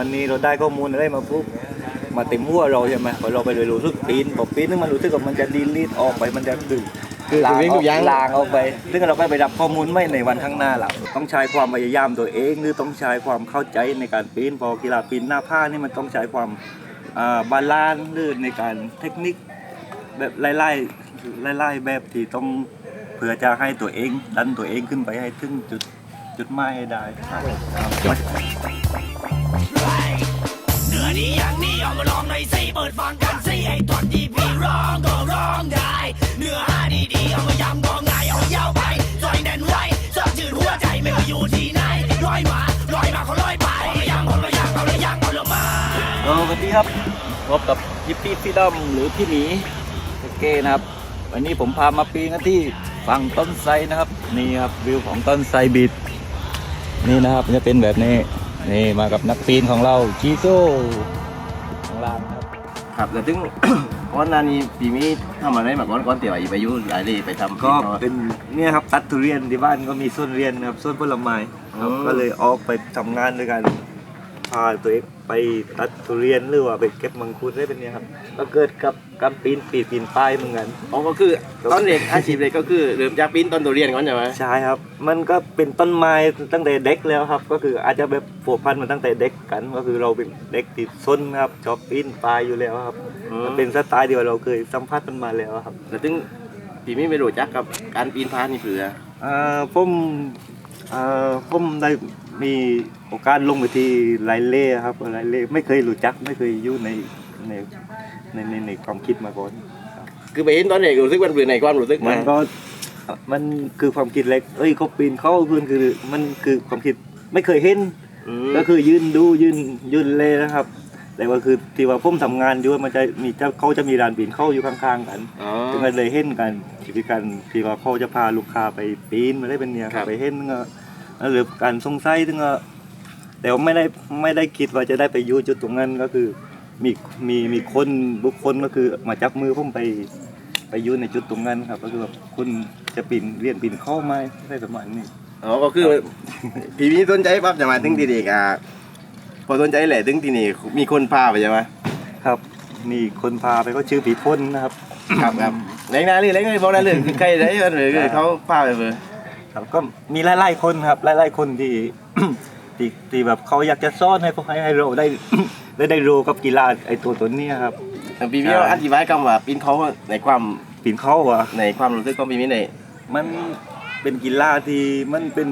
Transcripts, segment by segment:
มันนี่เราได้ข้อมูลอะไรมาปุ๊บมาเต็มหัวเราใช่ไหมพอเราไปเลยรู้สึกปีนพอปีนนึงมันรู้สึกว่ามันจะดีลีดออกไปมันจะดึงคือลางวิ่งอทุอกกอย่างลางออกไป ซึ่งเราก็ไปรับข้อมูลไม่ในวันข้างหน้าหรอกต้องใช้ความพยายามตัวเองหรือต้องใช้ความเข้าใจในการปีนพอกีฬาปีนหน้าผ้านี่มันต้องใช้ความอ่าบาลานซ์หรือในการเทคนิคแบบไล่ไล่ไล่ไล่ๆแบบที่ต้องเพื่อจะให้ตัวเองดันตัวเองขึ้นไปให้ถึงจุดจุดหมายให้ได้ เนื้อดีอย่างนี้เอามาลองหน่อยสิเปิดฟังกันสิไอ้ตอนที่พี่ร้องก็ร้องได้ เนื้อหาดีๆเอามายำก็ง่ายเอายาวไปซอยแน่นไว้ซอกจืดหัวใจไม่ว่าอยู่ที่ไหนลอยมาลอยมาเขาลอยไปเอายังเอาละยังเอาละยังเอาละมาเออสวัสดีครับพบกับยิปปี้พี่ด้อมหรือพี่หมีโอเคนะครับ วันนี้ผมพามาปีนกันที่ฝั่งต้นไทรนะครับ นี่ครับวิวของต้นไทรบิดนี่นะครับจะเป็นแบบนี้ นี่มากับนักปีนของเราจีโก้ข้างล่างครับครับแต่ถึง ก้อนหนานี้ปีนี้ทำอะไรมาก้อนก้อนเตี๋ยวไปอยุ่หลายเลยไปทำก็เป็นเนี่ยครับตัดทุเรียนที่บ้านก็มีส้นเรียนนะครับส้นผลไม้ครับอืม ก็เลยออกไปทำงานด้วยกัน พาตัวเองไปตัดทุเรียนหรือว่าไปเก็บมังคุดได้เป็นเนี่ยครับ ก็เกิดกับการปีนปีนปีนป้ายเหมือนกัน อ๋อก็คือตอนเด็กอาชีพเด็กก็คือเริ่มจากปีนต้นตัวเรียนก่อนใช่ไหมใช่ครับ มันก็เป็นต้นไม้ตั้งแต่เด็กแล้วครับ ก็คืออาจจะแบบผูกพันมาตั้งแต่เด็กกัน ก็คือเราเป็นเด็กติดซนครับชอบปีนป่ายอยู่แล้วครับมันเป็นสไตล์เดียวเราเคยสัมผัสมันมาแล้วครับแต่ถึงปีนี้ไปรู้จักกับการปีนพานี่เผื่ออ่าผมอ่าผมได้ มีโอกาสลงไปที่ไลเล่ครับไลเล่ไม่เคยรู้จักไม่เคยอยู่ในในในในในความคิดมาก่อนคือไปเห็นตอนเด็กรู้สึกมันเบื่อในความรู้สึกมันก็มันคือความคิดเล็กเอ้ยเขาปีนเข้าเพื่อนคือมันคือความคิดไม่เคยเห็น อืมก็คือยืนดูยืนยืนเลยนะครับ แต่ว่าคือที่ว่าผมทำงานอยู่มันจะมีเจ้าเขาจะมีร้านปีนเข้าอยู่ข้างๆกันอ๋อซึ่งก็เลยเห็นกันที่พิการที่ว่าเขาจะพาลูกค้าไปปีนมาได้เป็นเนี่ยครับ ไปเห็นก็แล้ว หรือการสงสัยถึงก็แต่ว่าไม่ได้ไม่ได้คิดว่าจะได้ไปอยู่จุดตรงนั้นก็คือมีมีมีคนบุคคลก็คือมาจับมือผมไปไปอยู่ในจุดตรงนั้นครับ ก็คือแบบคุณจะปีนเรียนปีนเข้าไหมได้ประมาณนี้อ๋อก็คือปีนี้สนใจปั๊บจะมาถึงที่นี่อะพอสนใจแหละถึงที่นี่มีคนพาไปใช่ไหมครับ มีคนพาไปก็ชื่อผีพ่นนะครับ ครับครับเล็กนะเรื่องเล็กเลยบอกได้เลยคือใกล้ได้เลยคือเขาพาไปเลย ครับก็มีหลายๆคนครับหลายๆคนที่ ที่ที่แบบเขาอยากจะซ่อนให้พวกให้ให้เราได้ ได้ได้รู้กับกีฬาไอ้ตัวตัวเนี้ยครับ แต่ปีนี้อธิบายคำว่าปีนเขาในความปีนเข้าอะในความรู้สึกของปีนี้ในมันเป็นกีฬาที่มันเป็น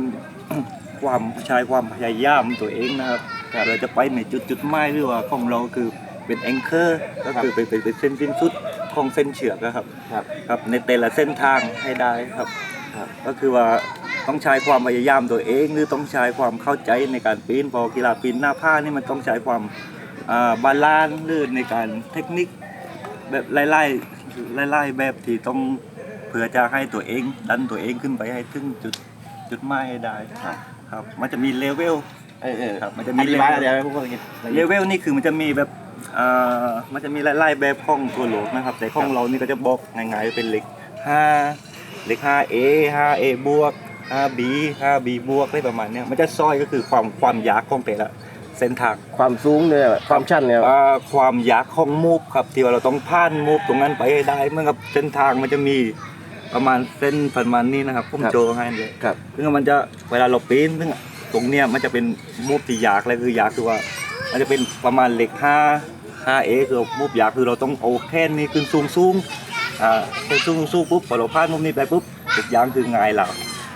ความใช้ความพยายามตัวเองนะครับเราจะไปในจุดจุดๆหมายหรือว่าของเราคือเป็นแองเกอร์ก็คือเป็นเป็นเป็นเส้นสิ้นสุดของเส้นเชือกนะครับ ครับครับในแต่ละเส้นทางให้ได้ครับครับ ก็คือว่าต้องใช้ความพยายามตัวเอง หรือต้องใช้ความเข้าใจในการปีนพอกีฬาปีนหน้าผ้านี่มันต้องใช้ความบาลานซ์หรือในการเทคนิคแบบไล่ไล่ไล่ไล่แบบที่ต้องเพื่อจะให้ตัวเองดันตัวเองขึ้นไปให้ถึงจุดจุดหมายให้ได้ครับ มันจะมีเลเวลเออเออครับมันจะมีธิบายอะไรพวกเราเห็นเลเวลนี่คือมันจะมีแบบมันจะมีไล่ๆแบบข้องทั่วโลกนะครับ แต่ข้องเรานี่ก็จะบอกง่ายๆเป็นเล็ก5 เหล็ก 5A 5A บวก 5B 5B บวกอะไรประมาณเนี้ยมันจะซอยก็คือความความยากของแต่ละเส้นทางความสูงเนี่ยความชันเนี่ยอ่าความยากของมูฟครับที่ว่าเราต้องผ่านมูฟตรงนั้นไปให้ได้เหมื่อนกับเส้นทางมันจะมีประมาณเส้นประมาณนี้นะครับผมโจให้เลยครับซึ่งมันจะเวลาเราปีนซึ่งตรงเนี้ยมันจะเป็นมูฟที่ยากเลยคือยากคือว่า มันจะเป็นประมาณเหล็ก5 5เอคือมูฟยากคือเราต้องเอาแค่นี้ขึ้นสูงสูง อ่าแค่สูงสูงปุ๊บพอเราพลาดมุมนี้ไปปุ๊บทุกอย่างคือง่ายแล้ว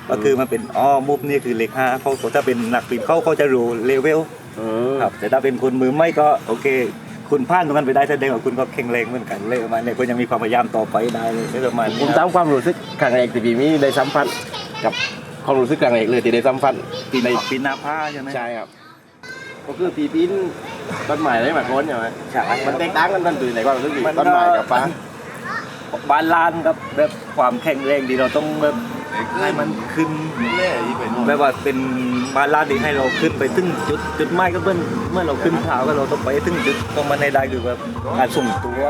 ก็คือมันเป็นอ๋อมุมนี้คือเหล็ก5เขาถ้าเป็นนักปีนเขาเขาจะรู้เลเวลอืมครับแต่ถ้าเป็นคนมือไม่ก็โอเค คุณพลาดตรงนั้นไปได้แสดงว่าคุณก็แข็งแรงเหมือนกันเลยประมาณนี้คุณยังมีความพยายามต่อไปได้เลยประมาณผนี้มคตารับมความรู้สึกครั้งแรกที่ปีนี้ได้สัมผัสกับความรู้สึกครั้งแรกเลยที่ได้สัมผัสปีนปีนหน้าผ้าใช่ไหมใช่ครับก็คือปีปีนต้นไม้ได้มาโคนใช่ไหมใช่มันแตกต่างกันทันทีในความรู้สึกที่ต้นไม้กับฟ้า บาลานซ์ครับแบบความแข็งแรงดีเราต้องแบบให้มันขึ้นแบบว่าเป็นบาลานซ์ที่ให้เราขึ้นไปถึงจุดจุดหมายก็เมื่อเมื่อเราขึ้นเท้าก็เราต้องไปถึงจุดตรงมันในได้คือแบบการส่งตัว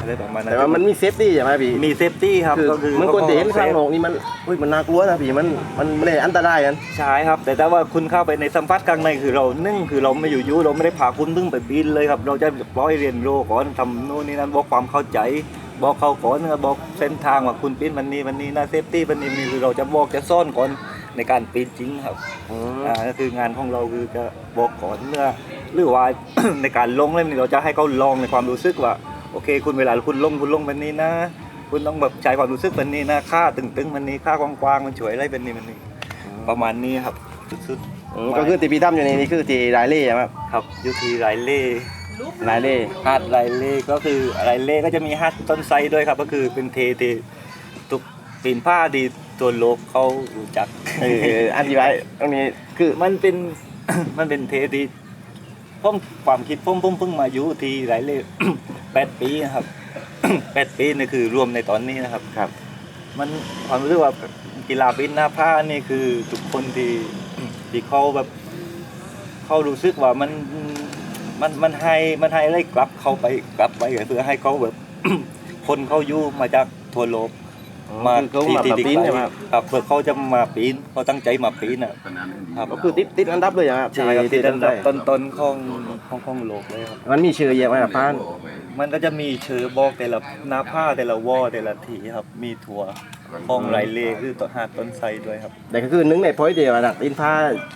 อะไรประมาณนั้นแต่ว่ามันมีเซฟตี้ใช่ไหมพี่มีเซฟตี้ครับคือก็คือมันคนจะเห็นข้างเซฟนอกนี่มันอุ้ยมันน่ากลัวนะพี่มันมันไม่ได้อันตรายกันใช่ครับ แต่ถ้าว่าคุณเข้าไปในสัมผัสข้างในคือเรานึ่งคือเราไม่อยู่ยุเราไม่ได้พาคุณพึ่งไปบินเลยครับ เราจะปล่อยเรียนรู้ก่อนทำโน่นนี่นั่นบอกความเข้าใจ บอกเขาก่อนบอกเส้นทางว่าคุณปีนมันนี่มันนี่นะเซฟตี้มันนี่คือเราจะบอกจะซ่อนก่อนในการปีนจริงครับอ่าก็คืองานของเราคือจะบอกก่อนเมื่อหรือว่า ในการลงเล่มนี้เราจะให้เขาลองในความรู้สึกว่า โอเค คุณเวลาคุณลงคุณลงแบบนี้นะ คุณต้องแบบใช้ความรู้สึกแบบนี้นะค่าตึงๆมันนี้ค่ากว้างๆมันช่วยอะไรแบบนี้มันนี่ประมาณนี้ครับสุดอืมก็คือตีพีถ้ำอยู่ในนี้คือตีรายเล่ใช่ไหมครับๆครับอยูทีไรเล่ รายเล่หาดไรเล่ก็คือไรเล่ก็จะมีหาดต้นไทรด้วยครับ ก็คือเป็นเทเทตุกปีนผ้าดีตัวโลกเขารู้จักเออเอออธิบายตรงนี้คือมันเป็น มันเป็นเทที่ผมความคิดผมผมเพิ่งมาอยู่ที่ไรเลยแปดปีนะครับแปดปีนี่คือรวมในตอนนี้นะครับครับ มันความรู้สึกว่ากีฬาปีนหน้าผ้านี่คือทุกคนที่ที่เขาแบบเขารู้สึกว่ามัน มันมันให้มันให้อะไรกลับเขาไปกลับไปเพื่อให้เขาแบบ คนเขาอยู่มาจากทั่วโลกมาคือเขามาแบบปีนใช่ไหมครับครับเพื่อเขาจะมาปีนเขาตั้งใจมาปีนอะครับก็คือติดติดอันดับเลยใช่ไหมครับใช่ครับที่อันดับได้ต้นๆของของของโลกเลยครับมันมีชื่อเยอะไหมครับพานมันก็จะมีเชื้อบอกแต่ละหนาผ้าแต่ละวอแต่ละทีครับมีถั่ว ฟองไรเล่คือต้นหาดต้นไทรด้วยครับ แต่ก็คือนึงในพอยต์เดียวนะอินฟ้า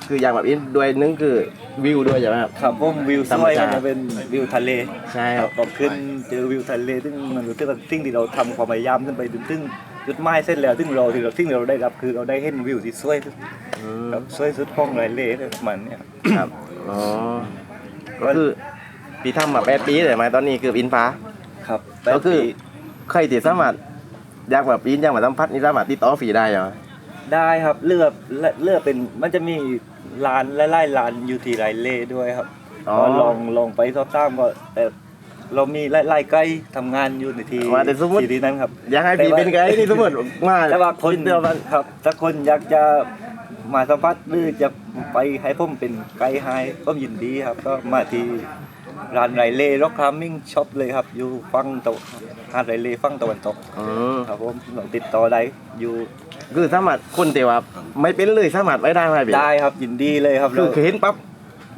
คืออย่างแบบอินด้วยนึงคือวิวด้วยใช่ไหมครับ ครับผมวิวสธรรมวยชาก็ติจะเป็นวิวทะเลใช่คครัรับบพอขึ้นเจอวิวทะเลซึ่งมันรู้สึกว่าสิ่งที่เราทำความพยายามขึ้นไปถึงซึ่งจุดหมายเสร็จแล้วซึ่งเราที่เราสิ่งที่เราได้รับคือเราได้เห็นวิวที่สวยที่สุดครับสวยสุดของไรเล่เลยประมันเนี่ยครับอ๋อก็คือปีทำมาแปดปีแต่มาตอนนี้คืออินฟ้าครับก็คือใครที่สามารถ อยากแบบปีนอยากมาสัมผัสนี่สามารถติดต่อฟรีได้เหรอได้ครับเลือกเลือกเป็นมันจะมีร้านไล่ๆร้านอยู่ที่ไรเล่ด้วยครับอ๋อก็ลองลองไปสอบถามก็แต่เรามีไล่ๆใกล้ทำงานอยู่ในที่ว่าแต่สมมุติที่ที่นั้นครับอยากให้พี่เป็นไกด์นี่สมมติมาแต่ว่าคนเดียวกันครับถ้าคนอยากจะมาสัมผัสหรือจะไปให้ผมเป็นไกด์ให้ก็ยินดีครับ ก็มาที่ ร้านไรเล่ร็อกคามิ่งช็อปเลยครับ อยู่ฝั่งตะหาดไรเล่ฝั่งตะวันตกอืมครับผมลองติดต่อได้อยู่คือสามารถคนแต่ว่าไม่เป็นเลยสามารถไว้ได้ไหมพี่ได้ครับยินดีเลยครับคือคือเห็นปั๊บ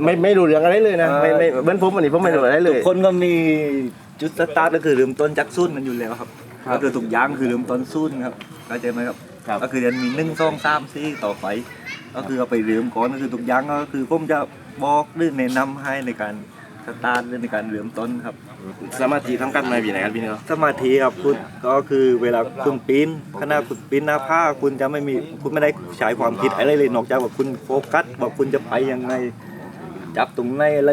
ไม่ไม่รู้เรื่องอะไรเลยนะไม่ไม่เหมือนผมอันนี้ผมไม่รู้อะไรเลทุย กคนก็มีจุดสตาร์ทก็คือเริ่มต้นจากศูนย์มันอยู่แล้วครับครับก็คือทุกอย่างคือเริ่มต้นศูนย์ครับเข้าใจไหมครับ ครับ ก็คือจะมีหนึ่งสองสามสี่ต่อไป ก็คือเอาไปเริ่มก่อนก็คือทุกอย่างก็คือผมจะบอกหรือแนะนำให้ในการ สตาร์ทหรือในการเริ่มต้นครับ สมาธิสำคัญไหมพี่ไหนกันพี่เนาะสมาธิครับคุณก็คือเวลาคุณปีนขณะคุณปีนหน้าผ้าคุณจะไม่มีคุณไม่ได้ใช้ความคิดอะไรเลยนอกจากว่าคุณโฟกัสว่าคุณจะไปยังไง จับตรงไหนอะไร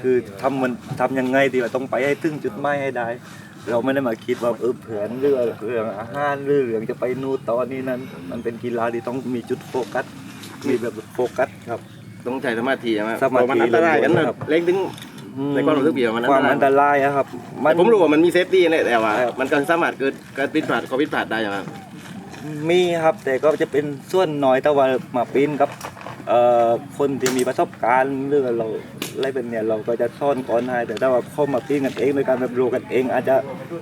คือทำมันทำยังไงดีว่าต้องไปให้ถึงจุดหมายให้ได้ เราไม่ได้มาคิดว่าเออเผื่อนเรื่องเรื่องอาหารหรือเรื่องจะไปนู่นตอนนี้นั้น มันเป็นกีฬาที่ต้องมีจุดโฟกัสมีแบบโฟกัสครับ ต้องใช้สมาธิใช่ไหมสมาธิ เพระนอันตรายกันนะครับเล็กถึง ในความรู้สึกเดียวมันอันตรายความอันตรายอะครับแต่ผมรู้ว่ามันมีเซฟตี้เนี่ยแต่ว่าครับมันก็สามารถเกิดการผิดพลาดข้อผิดพลาดได้ใช่ไหมครับมีครับแต่ก็จะเป็นส่วนน้อยแต่ว่ามาปีนกับเอ่อ คนที่มีประสบการณ์เรื่องเราอะไรเป็นเนี่ยเราก็จะซ่อนก่อนให้แต่ถ้าว่าเข้ามาปีนกันเองโดยการแบบรู้กันเอง อาจจะ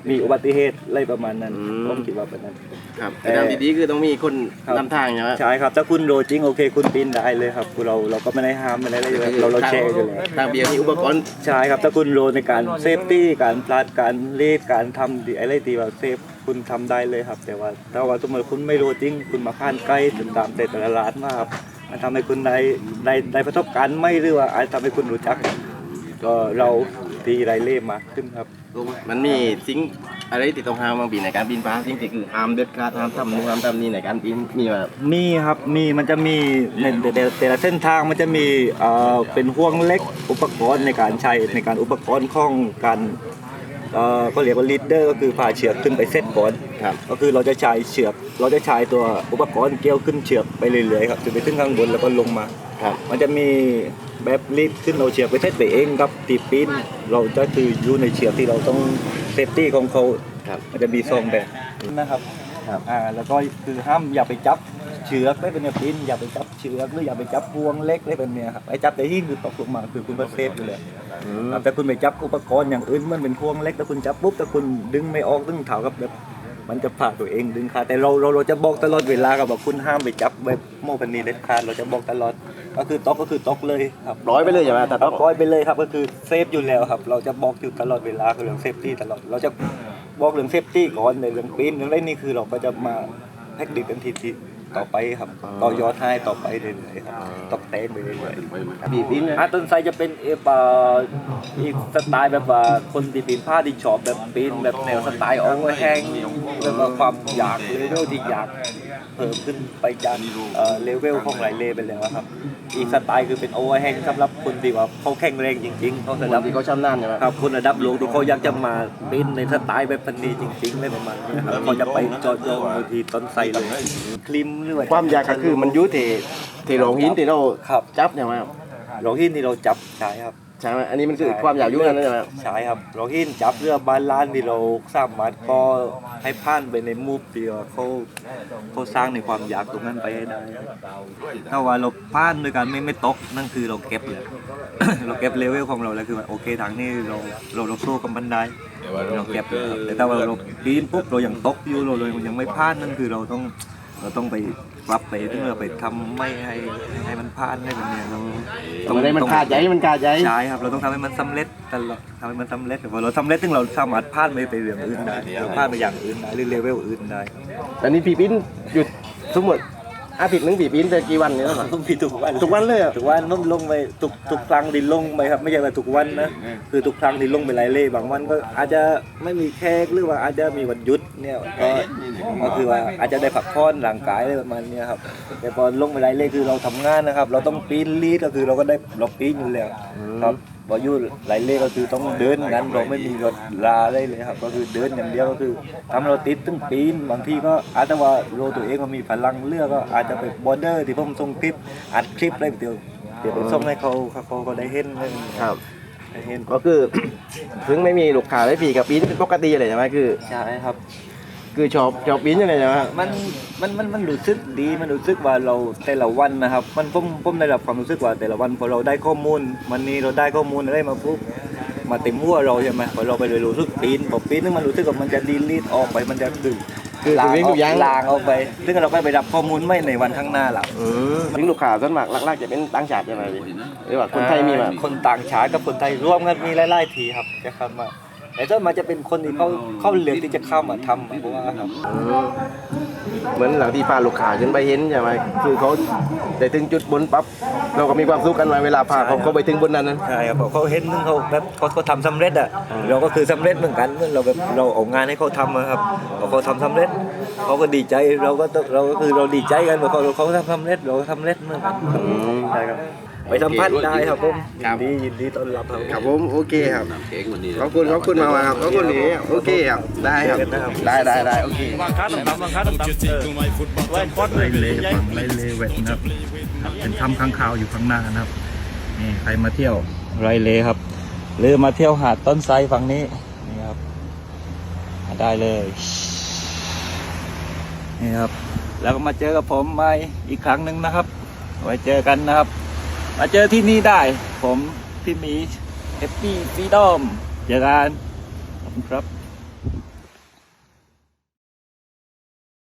มีอุบัติเหตุอะไรประมาณนั้นผมคิดว่าเป็นนั้น ครับแต่แต่ทางที่ดีคือต้องมีคนครับ นำทางใช่ไหม ใช่ครับถ้าคุณโรจริงโอเค คุณปีนได้เลยครับคือเราเราก็ไม่ได้ห้ามไม่ได้อะไรอยู่แล้วเราเราแชร์อยู่แล้ว ทางเบียร์มีอุปกรณ์ใช่ครับถ้าคุณโรในการเซฟตี้การพลาดการเลดการทำดีอะไรดีแบบเซฟคุณทำได้เลยครับ แต่ว่าถ้าว่าสมมติคุณไม่รู้จริง คุณมาผ่านใกล้ถึงตามแต่แต่ละร้านมาครับ มันทำให้คุณได้ได้ได้ประสบการณ์ไม่หรือว่าอาจทำให้คุณรู้จัก ก็เราตีไรเล่มากขึ้นครับ มันมีสิ่งอะไรที่ต้องห้ามบางปีในการปีนฟ้าสิ่งที่คือห้ามเด็ดขาดห้ามทำนู่นห้ามทำนี่ในการปีนมีแบบมีครับมีมันจะมีในแต่แต่แต่ละเส้นทางมันจะมีเอ่อเป็นห่วงเล็กอุปกรณ์ในการใช้ในการอุปกรณ์ของการเอ่อก็เรียกว่าลีดเดอร์ก็คือพาเชือกขึ้นไปเซตก่อน ครับก็คือเราจะใช้เชือกเราจะใช้ตัวอุปกรณ์เกี่ยวขึ้นเชือกไปเรื่อยๆครับจนไปขึ้นข้างบนแล้วก็ลงมาครับมันจะมีแบบลีดขึ้นเราเชือกไปเซตไปเองครับตีปีนเราจะคืออยู่ในเชือกที่เราต้องเซฟตี้ของเขาครับมันจะมีซองแบบนะครับครับอ่าแล้วก็คือห้ามอย่าไปจับเชือกได้เป็นเนี่ยปีนอย่าไปจับเชือกหรืออย่าไปจับพวงเล็กได้เป็นเนี่ยครับไอ้จับแต่ที่คือตกลงมาคือคุณก็เซฟอยู่เลยครับแต่คุณไปจับอุปกรณ์อย่างอื่นมันเป็นพวงเล็กแต่คุณจับปุ๊บแต่คุณดึงไม่ออกดึงเถากับแบบ มันจะผ่าตัวเองดึงขาดแต่เราเราเราจะบอกตลอดเวลากับว่าคุณห้ามไปจับแบบโมพันนีเด็ดขาดเราจะบอกตลอด ก็คือตอกก็คือตอกเลยครับร้อยไปเลยใช่ไหมแต่ตัต้ดองร้อยไปเลยครับก็คือเซฟอยู่แล้วครับ เราจะบอกอยู่ตลอดเวลาคือเรื่องเซฟตี้ตลอดเราจะบอกเรื่องเซฟตี้ก่อนในเรื่องปีนเรื่องอะไรนี่คือเราก็จะมาแพ็กดิกันทีที ต่อไปครับต่อยอดให้ต่อไปเรื่อยๆครับตอกแต่งไปเรื่อยๆปีปิ้นนะอาต้นไทรจะเป็นเอฟอีกสไตล์แบบว่าคนที่ปีนผ้าที่ชอบแบบปีนแบบแนวสไตล์โอเวอร์แฮงแบบว่าความอยากเลเวลที่อยากเพิ่มขึ้นไปจากเอ่อเลเวลของหลายเลไปแล้วครับ อีกสไตล์คือเป็นโอเวอร์แฮงสำหรับคนที่ว่าเขาแข็งแรงจริงๆเขาคระนดับที่เขาชำนาญใช่ไหมครับคนระดับโลกที่เขาอยากจะมาเป็นในสไตล์แบบพันนีจริงๆเลยประมาณนี้ครับเขาจะไปจอดจองบางทีต้นไทรเลยคลิมหรือว่าความยากก็คือมันอยุติที่เราหินที่เราครับจับใช่ไหมครับโรฮินที่เราจับใช่ครับ ใช่ไหมอันนี้มันคือความอยากอยุ่งนั่นใช่ไหมครับใช่ครับโรฮินจับเรือบานล้านที่เราสร้างมาก็ให้ผ่านไปในมูฟเดียวเขาเขาสร้างในความอยากตรงนั้นไปให้ได้ถ้าว่าเราผ่านโดยการไม่ไม่ตกนั่นคือเราเก็บเลย เราเก็บเลเวลของเราแล้วคือว่าโอเคทางนี้เราเราเราสู้กับมันได้ เราเก็บเลยครับแต่ถ้าว่าเราปีนปุ๊บเรายังตกอยู่เราเลยยังไม่ผ่านนั่นคือเราต้อง เราต้องไปปรับไปเพื่อไปทำไม่ให้ให้มันผ่านได้แบบเนี้ยเราตรงไหนมันขาดใจมันขาดใจใช่ครับ เราต้องทำให้มันสำเร็จตลอดทำให้มันสำเร็จพอเราสำเร็จถึงเราสามารถพลาดไปไปเรื่องอื่นได้เราพลาดไปอย่างอื่นได้หรือเลเวลอื่นได้อันนี้ปีปิ้นหยุดสมมติ อาทิตย์หนึงปีปิ้นจะกี่วันเนี่ยครับต้องมีทุกวันทุกวันเลยเหรอทุกวันต้องลงไปทุกทุกครั้งที่ลงไปครับ ไม่ใช่ว่าทุกวันนะคือทุกครั้งที่ลงไปไล่เล่บางวันก็อาจจะไม่มีแขกหรือว่าอาจจะมีวันหยุดเนี่ยก็ก็คือว่าอาจจะได้พักผ่อนร่างกายอะไรประมาณเนี้ยครับ แต่พอลงไปไล่เล่คือเราทำงานนะครับ เราต้องปีนลีดก็คือเราก็ได้เราปีนอยู่แล้วครับ พออยู่ไล่เล่ก็คือต้องเดินนั้นเราไม่มีรถลาได้เลยครับ ก็คือเดินอย่างเดียวก็คือทำเราติดตึ้งปีนบางทีก็อาจจะว่าโรตัวเองมันมีพลังเลือกก็อาจจะไปบอร์เดอร์ที่ผมส่งคลิปอัดคลิปอะไรเดียวเดี๋ยวไปส่งให้เขาเขาเขาก็ได้เห็นได้ครับได้เห็นก็คือ ถึงไม่มีลูกค้าได้ปีกับปิ้นเป็นปกติเลยใช่ไหมคือใช่ครับ คือชอบชอบปิ้นยังไงใช่ไหมมันมันมันมันรู้สึกดีมันรู้สึกว่าเราแต่ละวันนะครับ มันผมผมได้รับความรู้สึกว่าแต่ละวันพอเราได้ข้อมูลวันนี้เราได้ข้อมูลอะไรมาปุ๊บมาเต็มหัวเราใช่ไหมพอเราไปเลยรู้สึกปีนพอปีนนึงมันรู้สึกว่ามันจะดีลีดออกไปมันจะดึงคือลางวิ่งอทุอกกอย่าง ลางออกไป ซึ่งเราก็ไปรับข้อมูลไม่ในวันข้างหน้าหรอกอืมถึงลูกค้าส่วนมากหลักๆจะเป็นต่างชาติใช่ไหมพี่หรือว่าคนไทยมีมา คนต่างชาติกับคนไทยร่วมกันมีหลายๆทีครับจะเข้ามา แต่ส่วนมากจะเป็นคนที่เขาเขาเลือกที่จะเข้ามาทำเพราะว่าครับอืมเหมือนหลังที่พาลูกค้าขึ้นไปเห็นใช่ไหมคือเขาได้ถึงจุดบนปั๊บเราก็มีความสุขกันมาเวลาพาเขาเขาไปถึงบนนั้นนั้นใช่ครับเขาเห็นนึงเขาแบบเขาเขาทำสำเร็จอะเราก็คือสำเร็จเหมือนกันเราแบบเราเอางานให้เขาทำอะครับพอเขาทำสำเร็จเขาก็ดีใจเราก็ต้องเราก็คือเราดีใจกันพอเขาเขาทำสำเร็จเราก็สำเร็จเหมือนกันอืมใช่ครับ ไปสัมภาษณ์ได้ครับผมครัยิบนดียินดีต้อนรับครับ ครับผมโอเคครับขอบคุณขอบคุณมากๆครับขอบคุณพี่โอเคครับได้ครับได้ได้ได้โอเคไล่เลฝั่งไล่เลเวทนะครับ เป็นถ้ำข้างคาวอยู่ข้างหน้านะครับนี่ใครมาเที่ยวไรเลครับ หรือมาเที่ยวหาดต้นไทรฝั่งนี้นี่ครับมาได้เลยนี่ครับ แล้วก็มาเจอกับผมใหม่อีกครั้งหนึ่งนะครับ ไว้เจอกันนะครับ มาเจอที่นี่ได้ ผมพี่หมีแฮปปี้ฟีดอมเจอกันขอบคุณครับ